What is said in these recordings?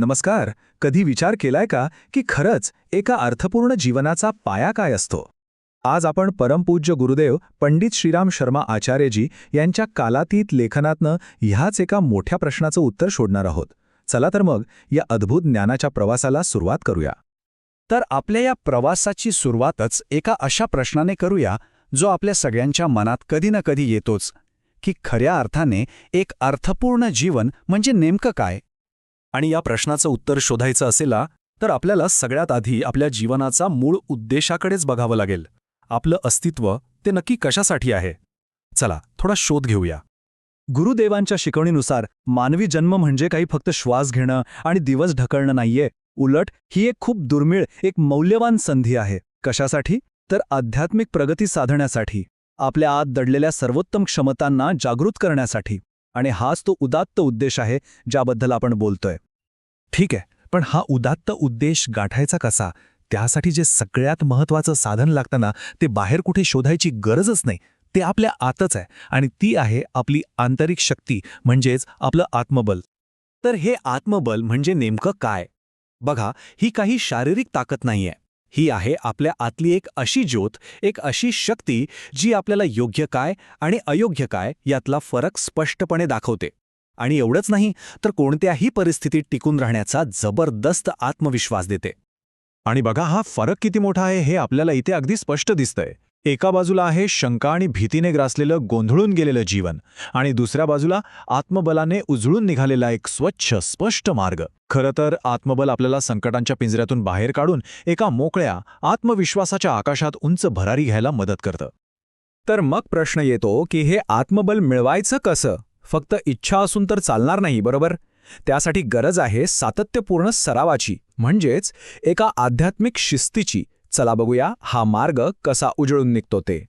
नमस्कार. कधी विचार केलाय का की खरंच एका अर्थपूर्ण जीवनाचा पाया काय असतो? आज आपण परमपूज्य गुरुदेव पंडित श्रीराम शर्मा आचार्यजी यांच्या कालातीत लेखनातनं ह्याच एका मोठ्या प्रश्नाचं उत्तर शोधणार आहोत. चला तर मग या अद्भुत ज्ञानाच्या प्रवासाला सुरुवात करूया. तर आपल्या या प्रवासाची सुरुवातच एका अशा प्रश्नाने करूया जो आपल्या सगळ्यांच्या मनात कधी ना कधी येतोच की खऱ्या अर्थाने एक अर्थपूर्ण जीवन म्हणजे नेमकं काय? आणि या प्रश्नाचं उत्तर शोधायचं असेल तर आपल्याला सगळ्यात आधी आपल्या जीवनाचा मूळ उद्देशाकडेच बघावं लागेल. आपलं अस्तित्व ते नक्की कशासाठी आहे? चला थोडा शोध घेऊया. गुरुदेवांच्या शिकवणीनुसार मानवी जन्म म्हणजे काही फक्त श्वास घेणं आणि दिवस ढकलणं नाहीये. उलट ही एक खूप दुर्मिळ एक मौल्यवान संधी आहे. कशासाठी? तर आध्यात्मिक प्रगती साधण्यासाठी. आपल्या आत दडलेल्या सर्वोत्तम क्षमतांना जागृत करण्यासाठी. आणि हाच तो उदात्त उद्देश आहे ज्याबद्दल आपण बोलतोय. ठीक आहे पण हा उदात्त उद्देश गाठायचा कसा? त्यासाठी जे सगळ्यात महत्वाचं साधन लागताना ते बाहेर कुठे शोधायची गरजच नाही. ते आपल्या आतच आहे आणि ती आहे आपली आंतरिक शक्ती म्हणजेच आपलं आत्मबल. तर हे आत्मबल म्हणजे नेमकं काय? बघा ही काही शारीरिक ताकद नाहीये. ही आहे आपल्या आतली एक अशी ज्योत एक अशी शक्ती जी आपल्याला योग्य काय आणि अयोग्य काय यातला फरक स्पष्टपणे दाखवते. आणि एवढंच नाही तर कोणत्याही परिस्थितीत टिकून राहण्याचा जबरदस्त आत्मविश्वास देते. आणि बघा हा फरक किती मोठा आहे हे आपल्याला इथे अगदी स्पष्ट दिसतंय. एका बाजूला आहे शंका आणि भीतीने ग्रासलेलं गोंधळून गेलेलं जीवन आणि दुसऱ्या बाजूला आत्मबलाने उजळून निघालेला एक स्वच्छ स्पष्ट मार्ग. खरं तर आत्मबल आपल्याला संकटांच्या पिंजऱ्यातून बाहेर काढून एका मोकळ्या आत्मविश्वासाच्या आकाशात उंच भरारी घ्यायला मदत करतं. तर मग प्रश्न येतो की हे आत्मबल मिळवायचं कसं? फक्त इच्छा असून तर चालणार नाही बरोबर? त्यासाठी गरज आहे सातत्यपूर्ण सरावाची म्हणजेच एका आध्यात्मिक शिस्तीची. चला बघूया हा मार्ग कसा उजळून निघतो ते.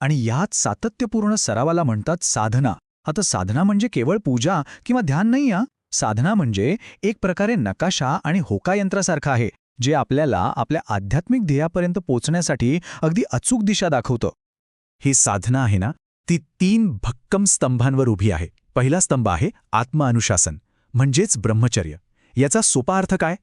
आणि यात सातत्यपूर्ण सरावाला म्हणतात साधना. आता साधना म्हणजे केवळ पूजा किंवा ध्यान नाही या साधना म्हणजे एक प्रकारे नकाशा आणि होका यंत्रासारखं आहे जे आपल्याला आपल्या आध्यात्मिक ध्येयापर्यंत पोचण्यासाठी अगदी अचूक दिशा दाखवतं. ही साधना आहे ना ती तीन भक्कम स्तंभांवर उभी आहे. पहिला स्तंभ आहे आत्मअनुशासन म्हणजेच ब्रह्मचर्य. याचा सोपा अर्थ काय?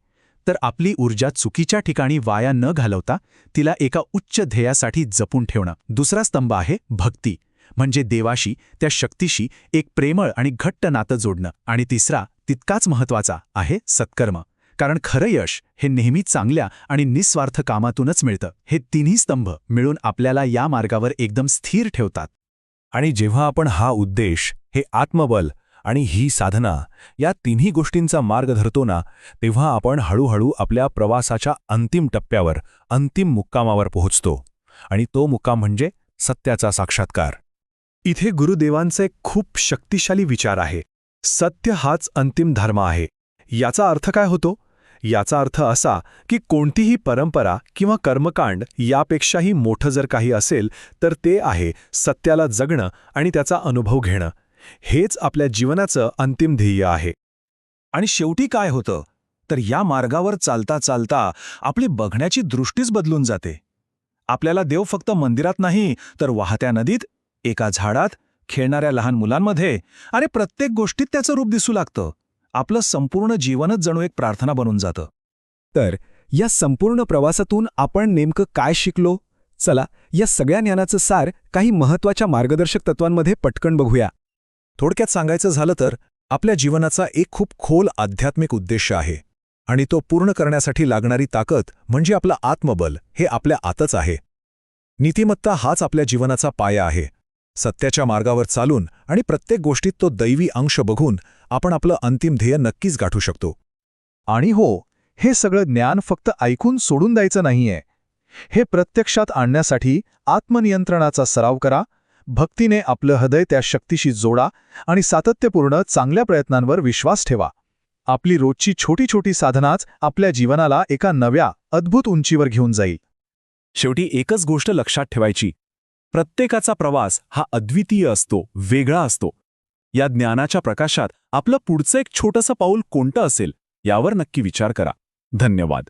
तर आपली ऊर्जा चुकीच्या ठिकाणी वाया न घालवता तिला एका उच्च ध्येयासाठी जपून ठेवणं. दुसरा स्तंभ आहे भक्ती. म्हणजे देवाशी त्या शक्तीशी एक प्रेमळ आणि घट्ट नातं जोडणं. आणि तिसरा तितकाच महत्त्वाचा आहे सत्कर्म. कारण खरं यश हे नेहमी चांगल्या आणि निस्वार्थ कामातूनच मिळतं. हे तिन्ही स्तंभ मिळून आपल्याला या मार्गावर एकदम स्थिर ठेवतात. आणि जेव्हा आपण हा उद्देश हे आत्मबल आणि ही साधना या तिन्ही गोष्टींचा मार्ग धरतो ना तेव्हा आपण हळूहळू आपल्या प्रवासाच्या अंतिम टप्प्यावर अंतिम मुक्कामावर पोहोचतो. आणि तो मुक्काम म्हणजे सत्याचा साक्षात्कार. इथे गुरुदेवांचे खूप शक्तिशाली विचार आहे. सत्य हाच अंतिम धर्म आहे. याचा अर्थ काय होतो? याचा अर्थ असा की कोणतीही परंपरा किंवा कर्मकांड यापेक्षाही मोठं जर काही असेल तर ते आहे सत्याला जगणं आणि त्याचा अनुभव घेणं. हेच आपल्या जीवनाचं अंतिम ध्येय आहे. आणि शेवटी काय होतं? तर या मार्गावर चालता चालता आपली बघण्याची दृष्टीच बदलून जाते. आपल्याला देव फक्त मंदिरात नाही तर वाहत्या नदीत एका झाडात खेळणाऱ्या लहान मुलांमध्ये अरे प्रत्येक गोष्टीत त्याचं रूप दिसू लागतं. आपलं संपूर्ण जीवनच जणू एक प्रार्थना बनून जातं. तर या संपूर्ण प्रवासातून आपण नेमकं काय शिकलो? चला या सगळ्या ज्ञानाचं सार काही महत्त्वाच्या मार्गदर्शक तत्वांमध्ये पटकन बघूया. थोडक्यात सांगायचं झालं तर आपल्या जीवनाचा एक खूप खोल आध्यात्मिक उद्देश आहे आणि तो पूर्ण करण्यासाठी लागणारी ताकद म्हणजे आपलं आत्मबल हे आपल्या आतच आहे. नीतिमत्ता हाच आपल्या जीवनाचा पाया आहे. सत्याच्या मार्गावर चालून आणि प्रत्येक गोष्टीत तो दैवी अंश बघून आपण आपलं अंतिम ध्येय नक्कीच गाठू शकतो. आणि हो हे सगळं ज्ञान फक्त ऐकून सोडून द्यायचं नाहीये. हे प्रत्यक्षात आणण्यासाठी आत्मनियंत्रणाचा सराव करा भक्तीने आपलं हृदय त्या शक्तीशी जोडा आणि सातत्यपूर्ण चांगल्या प्रयत्नांवर विश्वास ठेवा. आपली रोजची छोटी छोटी साधनाच आपल्या जीवनाला एका नव्या अद्भुत उंचीवर घेऊन जाईल. शेवटी एकच गोष्ट लक्षात ठेवायची. प्रत्येकाचा प्रवास हा अद्वितीय असतो वेगळा असतो. या ज्ञानाच्या प्रकाशात आपलं पुढचं एक छोटंसं पाऊल कोणतं असेल यावर नक्की विचार करा. धन्यवाद.